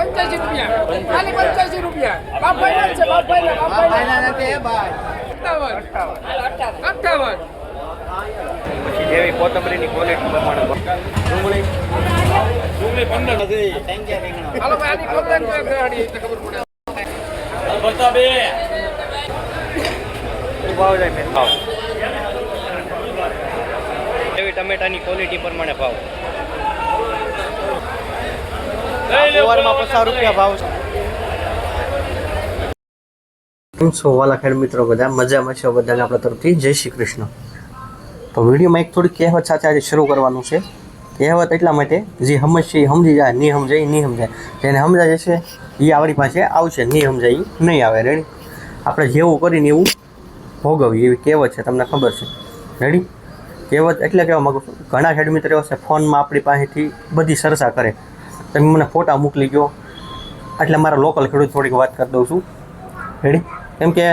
પંચ્યાસી રૂપિયા. ખાલી પંચ્યાસી રૂપિયા. બાપ ભાઈ છે બાપ ભાઈ બાપ ભાઈ. અઠાવન અઠાવન પછી જેવી કોથમરીની ક્વોલિટી પ્રમાણે ડુંગળી. ડુંગળી પંદર. હાલો ભાઈ આની એટલે ખબર પડે. શું ભાવ જાય ભાવ. એવી ટમેટાની ક્વોલિટી પ્રમાણે ભાવ. કેમ વાલા ખેડ બધા? મજામાં છો બધાને આપણા તરફથી? જય શ્રી કૃષ્ણ. તો વિડીયોમાં એક થોડી કહેવત સાથે શરૂ કરવાનું છે. કહેવત એટલા માટે, જે સમજશે એ સમજી જાય, નહીં સમજાય નહીં સમજાય જેને સમજાય છે, એ આપણી પાસે આવશે, નહીં સમજાય નહીં આવે. રેડી આપણે જેવું કરીને એવું ભોગવીએ એવી કહેવત છે, તમને ખબર છે. રેડી કહેવત એટલે કહેવા માગું છું, ઘણા ખેડ મિત્રો છે, ફોનમાં આપણી પાસેથી બધી સરસા કરે. તમે મને ફોટા મોકલી ગયો. એટલે મારા લોકલ ખેડૂત થોડીક વાત કરી દઉં છું. રેડી કેમ કે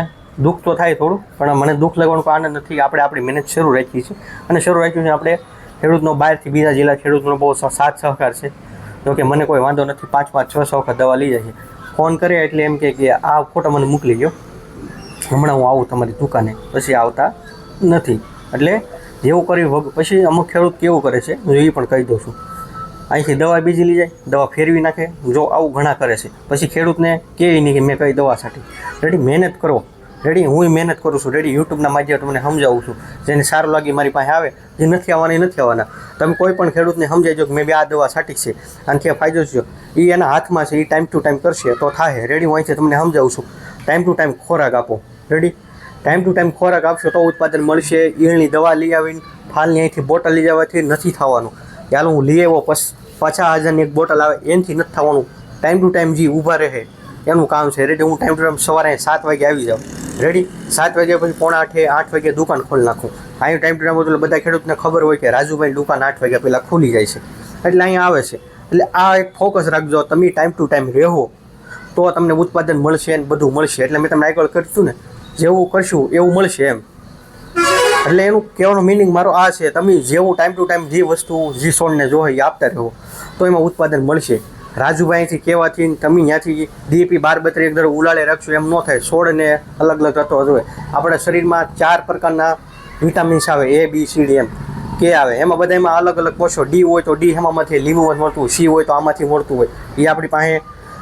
દુઃખ તો થાય થોડું, પણ મને દુઃખ લાગવાનું કોઈ આનંદ નથી. આપણે આપણી મહેનત શરૂ રાખી છે. અને શરૂ રાખ્યું છે આપણે ખેડૂતનો બહારથી બીજા જિલ્લા ખેડૂતનો બહુ સાત સહકાર છે. જો કે મને કોઈ વાંધો નથી. પાંચ પાંચ છ છ વખત દવા લઈ જાય ફોન કરે એટલે એમ કે આ ફોટો મને મોકલી ગયો હમણાં હું આવું તમારી દુકાને. પછી આવતા નથી. એટલે જેવું કરી પછી અમુક ખેડૂત કેવું કરે છે, હું એ પણ કહી દઉં છું. અહીંથી દવા બીજી લઈ જાય, દવા ફેરવી નાખે, જો આવું ઘણા કરે છે. પછી ખેડૂતને કહેવી નહીં કે મેં કઈ દવા છાંટી. રેડી મહેનત કરો. રેડી હું મહેનત કરું છું. રેડી યુટ્યુબના માધ્યમ તમને સમજાવું છું. જેને સારું લાગી મારી પાસે આવે, જે નથી આવવાના નથી આવવાના. તમે કોઈ પણ ખેડૂતને સમજાવજો કે મેં બી આ દવા છાંટી છે. આનાથી ફાયદો છે એ એના હાથમાં છે એ ટાઈમ ટુ ટાઈમ કરશે તો થાય રેડી હું અહીંથી તમને સમજાવું છું. ટાઈમ ટુ ટાઈમ ખોરાક આપો. રેડી ટાઈમ ટુ ટાઈમ ખોરાક આપશો તો ઉત્પાદન મળશે. ઈયળની દવા લઈ આવીને ફાલની અહીંથી બોટલ લઈ જવાથી નથી થવાનું. ચાલો હું લઈ આવ્યો પચાસ હજારની એક બોટલ આવે, એનાથી નથી થવાનું. ટાઈમ ટુ ટાઈમ જે ઊભા રહે. એનું કામ છે. રેડી હું ટાઈમ ટુ ટાઈમ સવારે સાત વાગે આવી જાઉં. રેડી સાત વાગ્યા પછી પોણા આઠે, આઠ વાગે દુકાન ખોલી નાખું. અહીં ટાઈમ ટુ ટાઈમ એટલે બધા ખેડૂતને ખબર હોય કે રાજુભાઈ દુકાન આઠ વાગ્યા પહેલાં ખુલી જાય છે. એટલે અહીંયા આવે છે. એટલે આ એક ફોકસ રાખજો. તમે ટાઈમ ટુ ટાઈમ રહો તો તમને ઉત્પાદન મળશે અને બધું મળશે. એટલે મેં તમને આગળ કર્યું ને, જેવું કરશું એવું મળશે એમ. એટલે એનું કહેવાનો મિનિંગ મારો આ છે, તમે જેવું ટાઈમ ટુ ટાઈમ જે વસ્તુ જે સોનને એ આપતા રહો, તો એમાં ઉત્પાદન મળશે. રાજુભાઈથી કહેવાથી તમે ત્યાંથી ડીએપી બાર બત્રી એક દર ઉલાળે રાખશો એમ ન થાય છોડને અલગ અલગ તત્વો જોઈએ આપણા શરીરમાં ચાર પ્રકારના વિટામિન્સ આવે એ બી સી ડી એમ કે આવે, એમાં બધામાં અલગ અલગ પોષો ડી હોય તો ડી એમાંથી લીંબુમાં મળતું સી હોય તો આમાંથી મળતું હોય. એ આપણી પાસે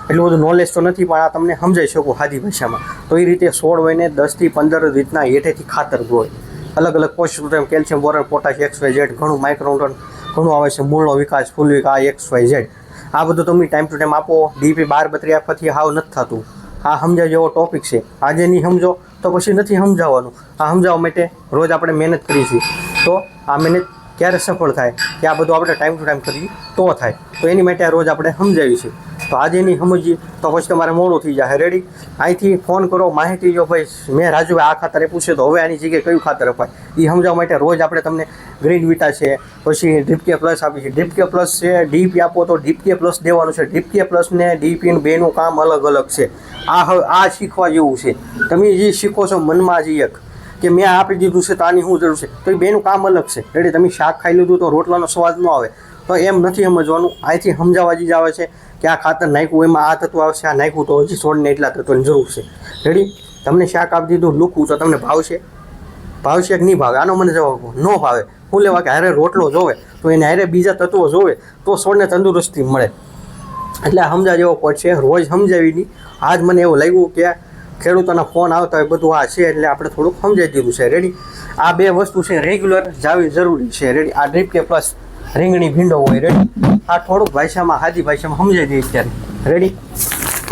એટલું બધું નોલેજ તો નથી, પણ આ તમને સમજાઈ શકું સાદી ભાષામાં. તો એ રીતે સોળ હોય ને દસથી પંદર રીતના હેઠેથી ખાતર હોય. અલગ અલગ તત્વો calcium boron potash X Y Z ઘણું માઇક્રોન્યુટ્રન ઘણું આવે છે, મૂળનો વિકાસ ફૂલ વિકાસ એક્સ વાય ઝેડ આ બધું તમે ટાઈમ ટુ ટાઈમ આપો ડીપી બાર બત્રી આપવાથી હાવ નથી થતું. આ સમજાય જેવો ટોપિક છે. આજે નહીં સમજો, તો પછી નથી સમજાવવાનું. આ સમજાવવા માટે રોજ આપણે મહેનત કરીએ છીએ. તો આ મહેનત ક્યારે સફળ થાય? કે આ બધું આપણે ટાઈમ ટુ ટાઈમ કરીએ તો થાય. તો એની માટે આ રોજ આપણે સમજાવીએ છીએ. તો આજે નહીં સમજીએ. તો પછી તમારે મોડું થઈ જાય રેડી અહીંથી ફોન કરો, માહિતી જો ભાઈ મેં રાજુભાઈ આ ખાતરે પૂછ્યું, તો હવે આની જગ્યાએ કયું ખાતર અપાય? એ સમજાવવા માટે રોજ આપણે તમને ગ્રીન વિટા છે, પછી ડીપકે પ્લસ આપી છે. ડીપકે પ્લસ છે ડીપી આપો તો ડીપકે પ્લસ દેવાનું છે. ડીપકે પ્લસ ને ડીપી બેનું કામ અલગ અલગ છે. આ હવે આ શીખવા જેવું છે. તમે જે શીખો છો મનમાં જ એક કે મેં આપી દીધું છે તો આની શું જરૂર છે? તો એ બેનું કામ અલગ છે. રેડી તમે શાક ખાઈ લીધું તો રોટલાનો સ્વાદ ન આવે. તો એમ નથી સમજવાનું. અહીંથી સમજાવવા જ આવે છે. કે આ ખાતર નાખ્યું, એમાં આ તત્વ આવશે, આ નાખ્યું, તો હજી છોડને એટલા તત્વની જરૂર છે. રેડી તમને શાક આપી દીધું લૂકવું તો તમને ભાવશે ભાવશે કે નહીં ભાવે? આનો મને જવાબ ન ભાવે. હું લેવા કે હારે રોટલો જોવે, તો એને હારે બીજા તત્વો જોવે, તો છોડને તંદુરસ્તી મળે. એટલે સમજા જેવો પોઈન્ટ છે. રોજ સમજાવી નહીં આજ મને એવું લાગ્યું કે ખેડૂતોના ફોન આવતા હોય, બધું આ છે, એટલે આપણે થોડુંક સમજાવી દીધું છે. રેડી આ બે વસ્તુ છે રેગ્યુલર જાવી જરૂરી છે. રેડી આ ડ્રીપ કે પ્લસ રીંગણી ભીંડો હોય રેડી આ થોડુંક ભાષામાં, હાજી ભાષામાં સમજાઈ દઈએ ત્યારે રેડી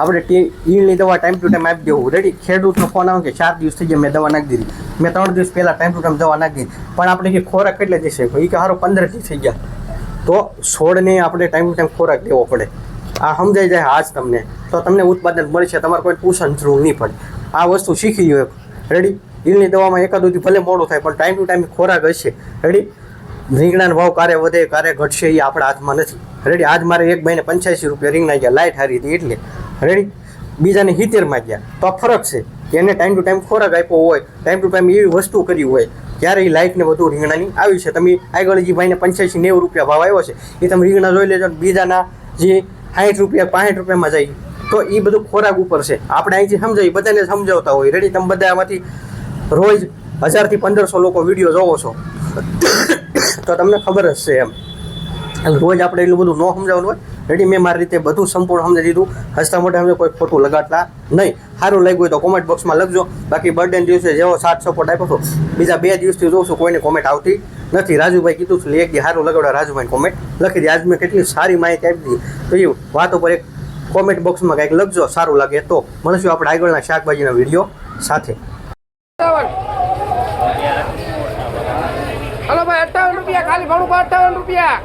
આપણે ઈળની દવા ટાઈમ ટુ ટાઈમ આપી દેવું. રેડી ખેડૂતનો ફોન આવે કે ચાર દિવસ થઈ ગયા મેં દવા નાખી દીધી. મેં ત્રણ દિવસ પહેલાં ટાઈમ ટુ ટાઈમ દવા નાખી દીધી. પણ આપણે કે ખોરાક કેટલે જશે એ કે હારો પંદર દિવસ થઈ ગયા. તો છોડને આપણે ટાઈમ ટુ ટાઈમ ખોરાક દેવો પડે. આ સમજાઈ જાય આજ તમને. તો તમને ઉત્પાદન મળશે. તમારે કોઈ પૂછવાની જરૂર નહીં પડે. આ વસ્તુ શીખી લો રેડી ઈલની દવામાં એકાદુથી ભલે મોડું થાય, પણ ટાઈમ ટુ ટાઈમ ખોરાક હશે. રેડી રીંગણાનો ભાવ કારે વધે કારે ઘટશે એ આપણા હાથમાં નથી. રેડી, આજ મારે એક મહિને પંચ્યાસી રૂપિયા રીંગણા ગયા લાઇટ હારી હતી એટલે. રેડી? બીજાને સિત્તેરમાં ગયા. તો ફરક છે એને ટાઈમ ટુ ટાઈમ ખોરાક આપ્યો હોય ટાઈમ ટુ ટાઈમ એવી વસ્તુ કરી હોય, ત્યારે એ લાઈટને વધુ રીંગણાની આવી છે. તમે આગળ જે ભાઈને પંચ્યાસી નેવું રૂપિયા ભાવ આવ્યો છે, એ તમે રીંગણા જોઈ લેજો બીજાના જે સાઠ રૂપિયા પાંઠ રૂપિયામાં જાય. તો એ બધું ખોરાક ઉપર છે. આપણે અહીંથી સમજાવી, બધાને સમજાવતા હોય. રેડી, તમે બધા આમાંથી રોજ હજારથી પંદરસો લોકો વીડિયો જોવો છો. તો તમને ખબર જ છે એમ. રોજ આપણે એટલું બધું ન સમજાવવાનું હોય રેડી મેં મારી રીતે બધું સંપૂર્ણ સમજી દીધું. હસતા મોટા અમને કોઈ ખોટું લગાડતા નહીં. સારું લાગ્યું હોય તો કોમેન્ટ બોક્સમાં લખજો. બાકી બર્થડે દિવસે જેવો સાથ સપોર્ટ આપ્યો હતો બીજા બે દિવસથી જોઉં છું, કોઈને કોમેન્ટ આવતી નથી. રાજુભાઈ કીધું છું એક દી સારું લગાડો. રાજુભાઈ કોમેન્ટ લખી દીધી આજ મેં કેટલી સારી માહિતી આપી દીધી. તો એ વાત ઉપર એક કોમેન્ટ બોક્સમાં કંઈક લખજો, સારું લાગે. તો મળશું આપણે આગળના શાકભાજીના વીડિયો સાથે અઠ્ઠાવન હલો ભાઈ અઠ્ઠાવન રૂપિયા અઠાવન રૂપિયા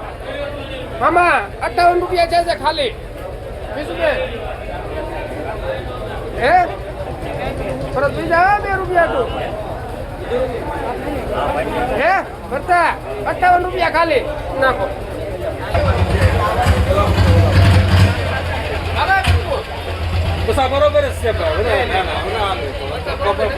મામા અઠાવન રૂપિયા છે છે ખાલી હે પરત બીજા બે રૂપિયા તું હે ભરતા અઠ્ઠાવન રૂપિયા ખાલી નાખો હવે શું?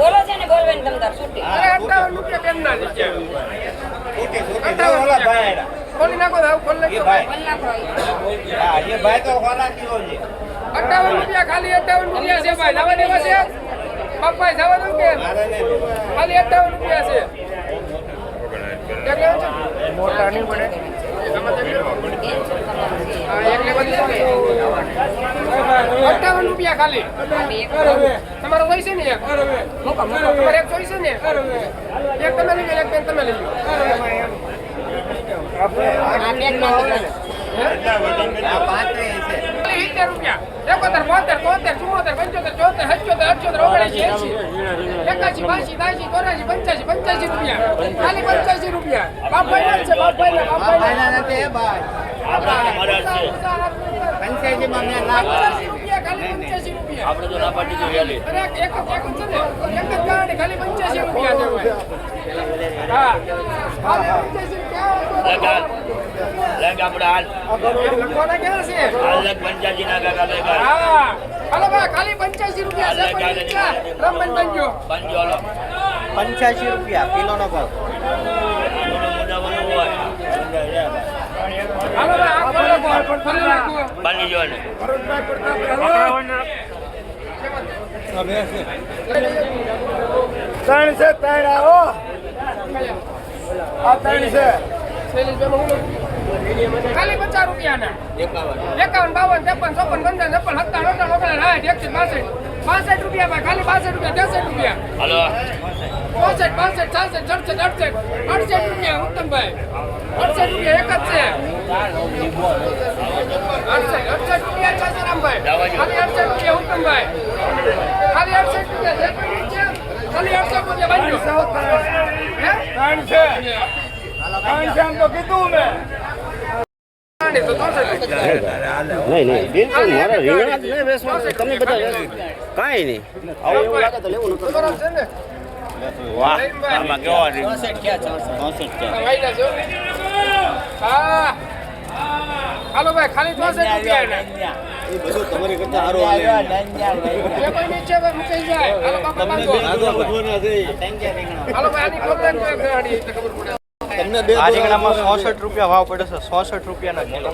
બોલો છે ને બોલવાની તમ તાર છૂટી. અરે અઠ્ઠાવન રૂપિયા કેમ ના લીધે છૂટી છૂટી. ઓલા ભાઈ ખોલી નાખો આવું ખોલી ખોલ નાખો ભાઈ કલાક હા એ ભાઈ તો હોલા કિલો છે. અઠ્ઠાવન રૂપિયા ખાલી અઠ્ઠાવન રૂપિયા છે ભાઈ જવા દેવા છે. પપ્પા જવા દઉં કે? ખાલી અઠ્ઠાવન રૂપિયા છે. કેટલા છે? હા, અઠ્ઠાવન રૂપિયા ખાલી. તમારો હોય છે ને એક? તમારે એક જોઈશે ને એક? તમે લઈ લો એક બેન તમે લઈ લો. આ પાંત્રીસ છે ખાલી સિત્તેર રૂપિયા એકોતેર બોતેર તોતેર ચુમ્મોતેર પંચોતેર ચોતેર સત્યોતેર અઠ્યોતેર ઓગણસી એસી એકાસી બાસી ત્યાસી ચોરાસી પંચ્યાસી પંચ્યાસી રૂપિયા. ખાલી પંચ્યાસી રૂપિયા. બાપાઈ છે બાપાઈ ને આ બાપાઈ ભાઈના નથી ભાઈ. પંચ્યાસી પંચ્યાસી રૂપિયા ખાલી પંચ્યાસી રૂપિયા. આપણે તો ના પાડી જોઈએ એક એક એક જ છે ને? એક જ ગાડી ખાલી પંચ્યાસી રૂપિયા છે ભાઈ હા ખાલી પંચ્યાસી રૂપિયા લખવાના ક્યાં હા હાલો બા ખાલી પંચ્યાસી રૂપિયા છે પણ રમણ બનજો પંચ્યાસી રૂપિયા કિલોનો ભાવ હાલો આ ફરી નાખો, ફરી નાખો. ભરતભાઈ પ્રતાપ હાલો. ત્રણ છે ત્રણ આવો આ ત્રણ છે? ખાલી પચાસ રૂપિયાના. એકાવન. બાવન ત્રેપન ચોપન પંદર છપ્પન સત્તાવન અઠાવન ઓગણ સાઠ એકસઠ બાસઠ. બાસઠ રૂપિયા ખાલી બાસઠ રૂપિયા ત્રેસઠ રૂપિયા. ચોસઠ બાસઠ છાસઠ સડસઠ અડસઠ. અડસઠ રૂપિયા ઉત્તમભાઈ. અડસઠ રૂપિયા એક જ છે. અડસઠ અડસઠ રૂપિયા છે સરામભાઈ ખાલી અડસઠ રૂપિયા ઉત્તમભાઈ. ખાલી અડસઠ રૂપિયા ખાલી અડસઠ રૂપિયા બાંધો ત્રણ છે ત્રણ છે એમ તો કીધું મેં. નહીં. નહીં. બિલકુલ મારા રીંગણા જ નહીં ચોસઠ તમે બધા કાંઈ નહીં. આવું એવું લાગે તો લેવું નથી વાહ આમાં કેવા ચોસઠ હાલો ભાઈ ખાલી એ બધું તમારી કરતા સારું હાલે. જે કોઈ નીચે ભાઈ જાય. હાલો બાપા હાલો ભાઈ આની ખબર પડે. તમને બે આ રીંગણામાં ચોસઠ રૂપિયા ભાવ પડે છે સોસઠ રૂપિયાના કિલો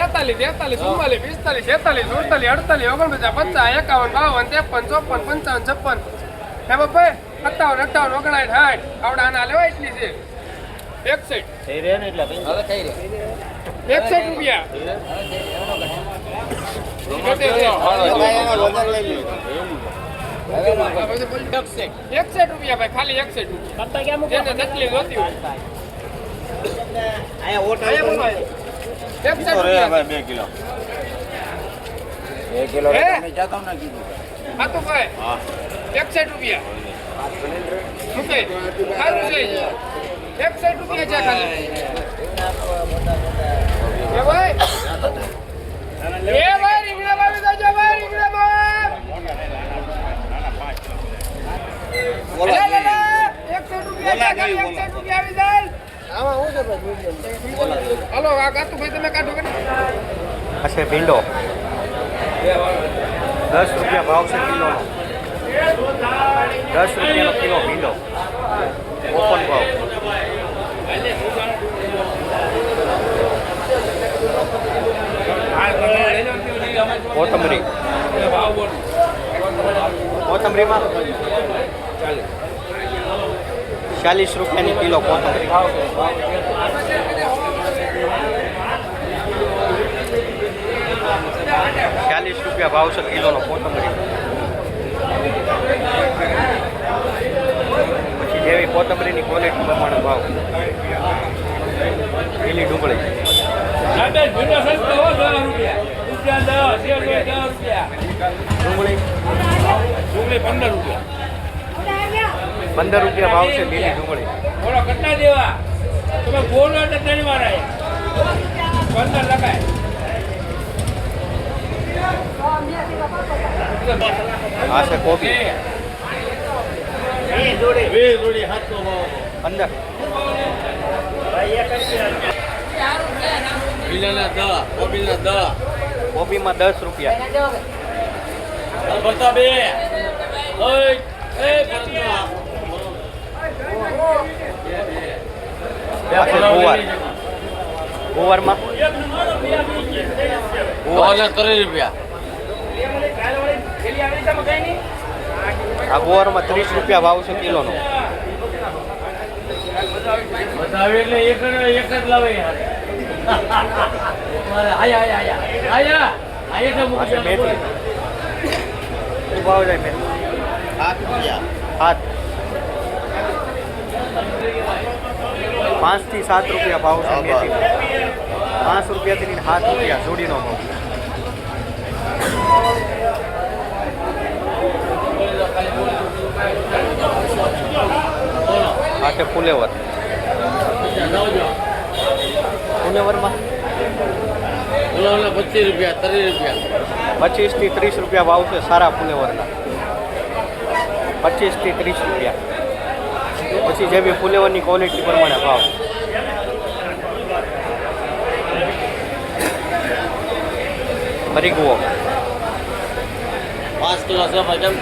બેતાલીસ તેતાલીસ ચુમ્માલીસ પિસ્તાલીસ છેતાલીસ સુડતાલીસ અડતાલીસ ઓગણપચાસ પચાસ એકાવન બાવન ત્રેપન ચોપન પંચાવન છપ્પન. હે બાપા? સત્તાવન અઠાવન ઓગણાઠ સાઠ આવડા આના લેવા એટલી છે એક એકસઠ રૂપિયા. એકસઠ રૂપિયા ભાઈ ખાલી એકસઠ રૂપિયા. જેને જેટલી જોતી એક એકસઠ રૂપિયા. બે કિલો. કીધું હા તો ભાઈ એકસઠ રૂપિયા. મૂકે સારું છે એકસઠ રૂપિયા છે ખાલી. એ ભાઈ. એ ભાઈ રીંગણા ભાવી દેજો ભાઈ રીંગણા ભાઈ લે, લે, લે. એકસઠ રૂપિયા છે રૂપિયા આવી જાય. હલો આ કાતું ભાઈ તમે કાઢો કે આ ભીંડો. દસ રૂપિયા ભાવ છે કિલોનો દસ રૂપિયાનો કિલો ભીંડો. ઓપન ભાવ. કોથમરી. કોથમરીમાં? ચાલીસ રૂપિયાની કિલો કોથમરી. ચાલીસ રૂપિયા ભાવ છે કિલોનો કોથમરી પછી જેવી કોથમરીની ક્વોલિટી પ્રમાણે ભાવ. લીલી ડુંગળી. ડુંગળી. પંદર રૂપિયા. ભાવ છે લીલી ડુંગળી. બોલો કેટલા દેવા? તમે બોલો એટલે ત્રણ વાર પંદર લખાય. આ છે કોબી બે જોડી સાતસો પંદર બીજાના દસ કોબીના દસ કોબીમાં દસ રૂપિયા. બતા બે ઓય એ બતા આ છે ગુવાર ગુવારમાં રૂપિયા. આ ગુવારમાં ત્રીસ રૂપિયા ભાવ છે કિલોનો બતાવે એટલે એક જ એક જ લાવે યાર આયા આયા આયા આયા આયા આ છે મેથી શું ભાવ જાય મેથી સાત પાંચ થી સાત રૂપિયા ભાવ છે મેથી પાંચ રૂપિયાથી લઈને સાત રૂપિયા જોડીનો ભાવ છે ફુલેવર. ફુલેવરમાં? પચીસ રૂપિયા ત્રીસ રૂપિયા પચીસથી ત્રીસ રૂપિયા ભાવ છે સારા ફુલેવરના. પચીસથી ત્રીસ રૂપિયા. પછી જેવી ફુલેવરની ક્વોલિટી પ્રમાણે ભાવ. હરીગવો પાંચ કિલો ભાઈ કેમ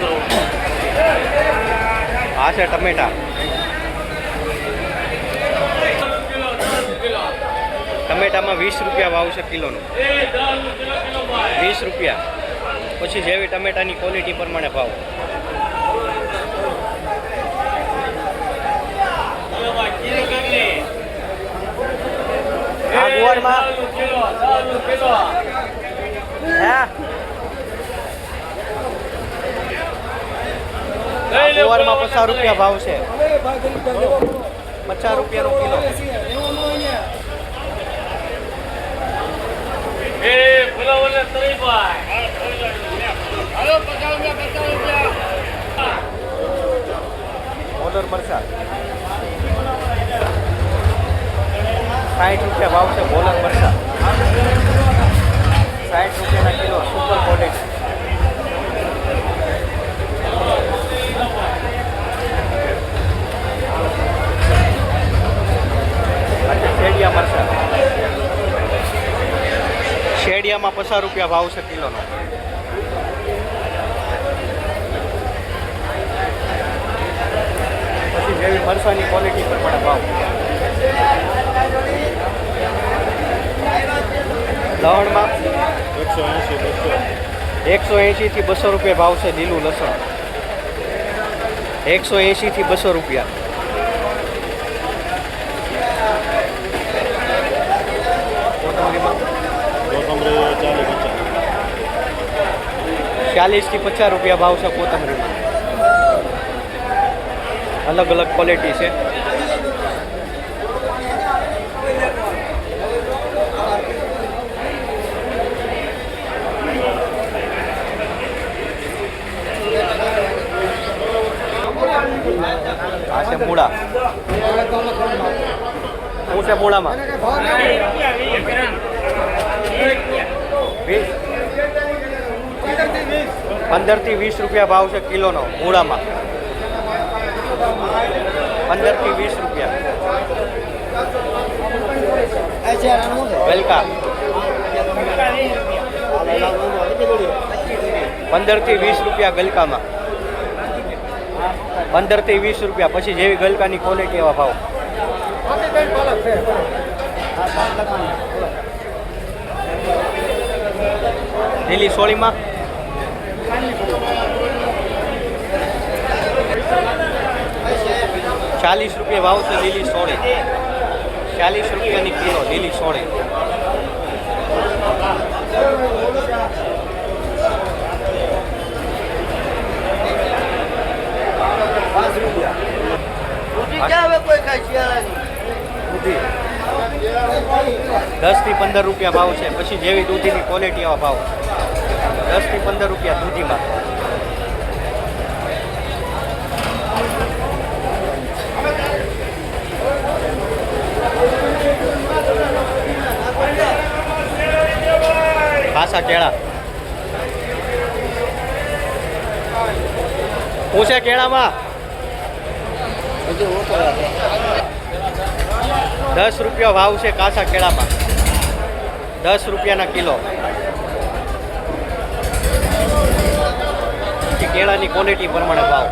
આ છે ટમેટા. ટમેટામાં વીસ રૂપિયા ભાવ છે કિલોનો. વીસ રૂપિયા. પછી જેવી ટમેટાની ક્વોલિટી પ્રમાણે ભાવ. આ ગુવારમાં ગુવારમાં પચાસ રૂપિયા ભાવ છે. પચાસ રૂપિયાનો કિલો એ ફુલાવરને ત્રીસ ભાઈ નંબર સાઠ રૂપિયા ભાવ છે બોલર મરચા સાઠ રૂપિયાના કિલો સુપર ક્વોલિટી શેડિયા મરચા શેડિયામાં પચાસ રૂપિયા ભાવ છે કિલોનો. મરસાની ક્વોલિટી પ્રમાણે ભાવ. લવણમાં એકસો એંશી બસો એકસો એંશીથી બસો રૂપિયા ભાવ છે લીલું લસણ. એકસો એંશીથી બસો રૂપિયા. ચાલીસથી પચાસ રૂપિયા ભાવ છે કોથમરીમાં. અલગ અલગ ક્વોલિટી છે. આ છે મૂળા. છે મૂળામાં? વીસ. પંદરથી વીસ રૂપિયા ભાવ છે કિલોનો મૂળામાં. પંદરથી વીસ રૂપિયા. વેલકા. પંદરથી વીસ રૂપિયા ગલકામાં. પંદરથી વીસ રૂપિયા. પછી જેવી ગલકાની ક્વોલિટી એવા ભાવ. લીલી સોળીમાં. ચાલીસ રૂપિયા ભાવ છે લીલી સોળે. ચાલીસ રૂપિયાની કિલો લીલી સોળે. દસથી પંદર રૂપિયા ભાવ છે. પછી જેવી દૂધીની ક્વોલિટી એવા ભાવ. દસથી પંદર રૂપિયા દૂધીમાં. ખાસા કેળા. હું છે કેળામાં? દસ રૂપિયા ભાવ છે કાસા કેળામાં. દસ રૂપિયાના કિલો. કેળાની ક્વોલિટી પ્રમાણે ભાવ.